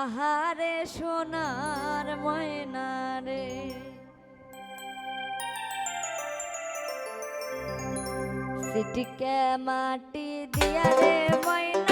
আহারে সোনার ময়না রে। সিটিকে মাটি দিয়া রে ময়না